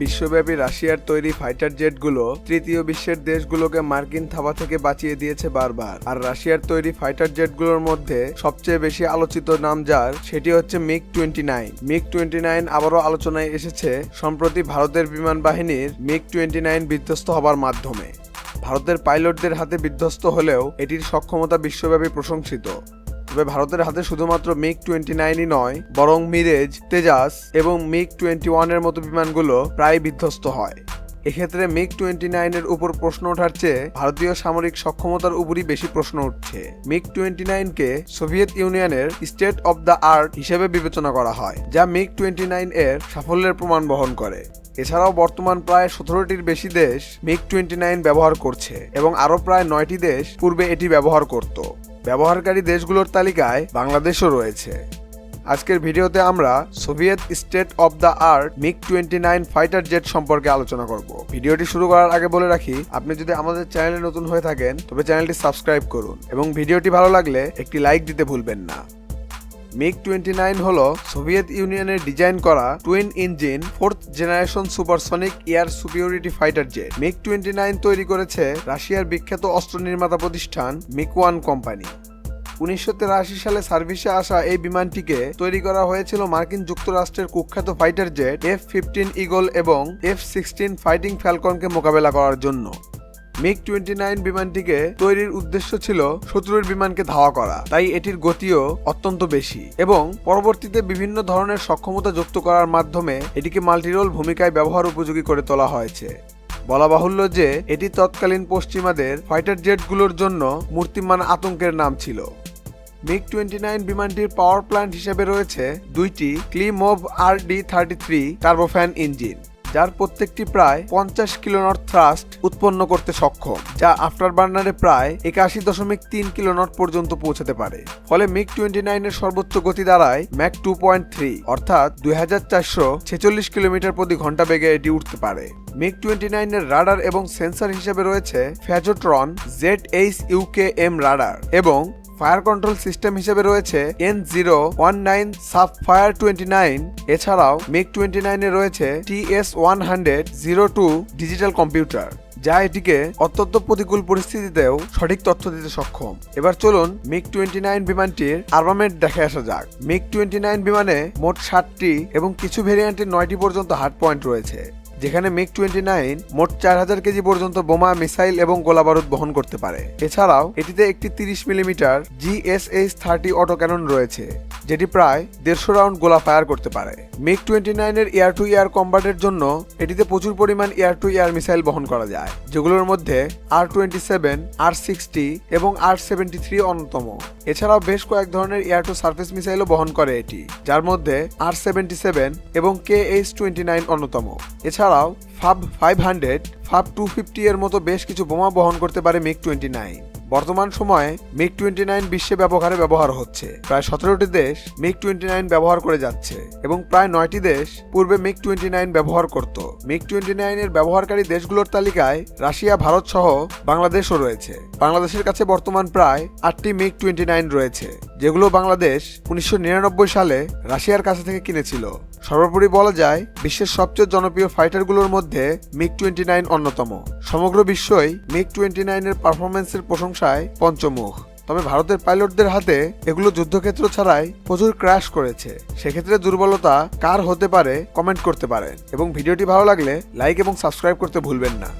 বিশ্বব্যাপী রাশিয়ার তৈরি ফাইটার জেটগুলো তৃতীয় বিশ্বের দেশগুলোকে মার্কিন থাবা থেকে বাঁচিয়ে দিয়েছে বারবার। আর রাশিয়ার তৈরি ফাইটার জেটগুলোর মধ্যে সবচেয়ে বেশি আলোচিত নাম যার, সেটি হচ্ছে MiG twenty nine. MiG twenty nine আবারও আলোচনায় এসেছে সম্প্রতি ভারতের বিমান বাহিনীর মিগ টোয়েন্টি নাইন বিধ্বস্ত হবার মাধ্যমে। ভারতের পাইলটদের হাতে বিধ্বস্ত হলেও এটির সক্ষমতা বিশ্বব্যাপী প্রশংসিত। তবে ভারতের হাতে শুধুমাত্র মিগ টোয়েন্টি নাইনই নয়, বরং মিরেজ, তেজাস এবং মিগ টোয়েন্টি ওয়ানের মতো বিমানগুলো প্রায় বিধ্বস্ত হয়। এক্ষেত্রে মিগ টোয়েন্টি নাইনের উপর প্রশ্ন ওঠার চেয়ে ভারতীয় সামরিক সক্ষমতার উপরই বেশি প্রশ্ন উঠছে। মিগ টোয়েন্টি নাইনকে সোভিয়েত ইউনিয়নের স্টেট অব দ্য আর্ট হিসেবে বিবেচনা করা হয়, যা মিগ টোয়েন্টি নাইন এর সাফল্যের প্রমাণ বহন করে। এছাড়াও বর্তমান প্রায় সতেরোটির বেশি দেশ মিগ টোয়েন্টি নাইন ব্যবহার করছে এবং আরও প্রায় নয়টি দেশ পূর্বে এটি ব্যবহার করত। ব্যবহারকারী দেশগুলোর তালিকায় বাংলাদেশও রয়েছে। আজকের ভিডিওতে আমরা Soviet state of the art MiG twenty nine fighter jet সম্পর্কে আলোচনা করব। ভিডিওটি শুরু করার আগে বলে রাখি, আপনি যদি আমাদের চ্যানেলে নতুন হয়ে থাকেন, তবে চ্যানেলটি সাবস্ক্রাইব করুন এবং ভিডিওটি ভালো লাগলে একটি লাইক দিতে ভুলবেন না। মিগ টোয়েন্টি নাইন হল সোভিয়েত ইউনিয়নের ডিজাইন করা twin engine fourth generation supersonic air superiority fighter jet MiG twenty nine তৈরি করেছে রাশিয়ার বিখ্যাত অস্ত্র নির্মাতা প্রতিষ্ঠান মিকওয়ান কোম্পানি উনিশশো সালে সার্ভিসে আসা এই বিমানটিকে তৈরি করা হয়েছিল মার্কিন যুক্তরাষ্ট্রের কুখ্যাত fighter jet F fifteen Eagle এবং এফ সিক্সটিন ফাইটিং ফ্যালকনকে মোকাবেলা করার জন্য। মিগ টোয়েন্টি নাইন বিমানটিকে তৈরির উদ্দেশ্য ছিল শত্রুর বিমানকে ধাওয়া করা। তাই এটির গতিও অত্যন্ত বেশি এবং পরবর্তীতে বিভিন্ন ধরনের সক্ষমতা যুক্ত করার মাধ্যমে এটিকে মাল্টিরোল ভূমিকায় ব্যবহার উপযোগী করে তোলা হয়েছে। বলা বাহুল্য যে, এটি তৎকালীন পশ্চিমাদের ফাইটার জেটগুলোর জন্য মূর্তিমান আতঙ্কের নাম ছিল। মিগ টোয়েন্টি নাইন বিমানটির পাওয়ার প্ল্যান্ট হিসেবে রয়েছে দুইটি Klimov R D thirty three turbofan engine. যার প্রত্যেকটি প্রায় পঞ্চাশ কিলোনট থ্রাস্ট উৎপন্ন করতে সক্ষম, যা আফটার বার্নারে প্রায় একাশি দশমিক তিন কিলোনট পর্যন্ত পৌঁছাতে পারে। ফলে মিগ টোয়েন্টি নাইনের সর্বোচ্চ গতি দাঁড়ায় ম্যাক টু পয়েন্ট থ্রি অর্থাৎ দুই হাজার চারশো ছেচল্লিশ কিলোমিটার প্রতি ঘণ্টা বেগে এটি উঠতে পারে। মিগ টোয়েন্টি নাইনের রাডার এবং সেন্সর হিসেবে রয়েছে Phazotron Z H UK M radar এবং ফায়ার কন্ট্রোল সিস্টেম হিসেবে রয়েছে N zero one nine Sapfir twenty nine এছাড়াও মিগ টোয়েন্টি নাইনে রয়েছে T S one hundred zero two digital computer যা এটিকে অত্যন্ত প্রতিকূল পরিস্থিতিতেও সঠিক তথ্য দিতে সক্ষম। এবার চলুন মিগ টোয়েন্টি নাইন বিমানটির আর্মামেন্ট দেখে আসা যাক। মিগ টোয়েন্টি নাইন বিমানে মোট ষাটটি এবং কিছু ভেরিয়েন্টের নয়টি পর্যন্ত হার্ড পয়েন্ট রয়েছে। যেখানে মিগ টোয়েন্টি নাইন মোট চার হাজার কেজি পর্যন্ত বোমা, মিসাইল এবং গোলাবারুদ বহন করতে পারে। এছাড়াও, এটিতে একটি তিরিশ millimetre GSh thirty auto cannon রয়েছে। যেটি প্রায় দেড়শো রাউন্ড গোলা ফায়ার করতে পারে। মিগ টোয়েন্টি নাইনের এয়ার টু এয়ার কম্বাটের জন্য এটিতে প্রচুর পরিমাণ এয়ার টু এয়ার মিসাইল বহন করা যায়, যেগুলোর মধ্যে R twenty seven, R sixty এবং আর সেভেন্টি থ্রি অন্যতম। এছাড়াও বেশ কয়েক ধরনের এয়ার টু সার্ফেস মিসাইলও বহন করে এটি, যার মধ্যে আর সেভেন্টি সেভেন এবং কে এইচ টোয়েন্টি নাইন অন্যতম। এছাড়াও FAB five hundred, FAB two fifty এর মতো বেশ কিছু বোমা বহন করতে পারে মিগ টোয়েন্টি নাইন। বর্তমান সময়ে মিগ টোয়েন্টি নাইন বিশ্বে ব্যবহারে ব্যবহার হচ্ছে। প্রায় সতেরোটি দেশ মিগ টোয়েন্টি নাইন ব্যবহার করে যাচ্ছে এবং প্রায় নয়টি দেশ পূর্বে মিগ টোয়েন্টি নাইন ব্যবহার করত। মিগ টোয়েন্টি নাইনের ব্যবহারকারী দেশগুলোর তালিকায় রাশিয়া, ভারত সহ বাংলাদেশও রয়েছে। বাংলাদেশের কাছে বর্তমান প্রায় আটটি মিগ টোয়েন্টি নাইন রয়েছে, যেগুলো বাংলাদেশ উনিশশো নিরানব্বই সালে রাশিয়ার কাছে থেকে কিনেছিল। সর্বোপরি বলা যায়, বিশ্বের সবচেয়ে জনপ্রিয় ফাইটারগুলোর মধ্যে মিগ টোয়েন্টি নাইন অন্যতম। সমগ্র বিশ্বই মিগ টোয়েন্টি নাইনের পারফরমেন্সের প্রশংসায় পঞ্চমুখ। তবে ভারতের পাইলটদের হাতে এগুলো যুদ্ধক্ষেত্র ছাড়াই প্রচুর ক্র্যাশ করেছে। সেক্ষেত্রে দুর্বলতা কার হতে পারে কমেন্ট করতে পারেন। এবং ভিডিওটি ভালো লাগলে লাইক এবং সাবস্ক্রাইব করতে ভুলবেন না।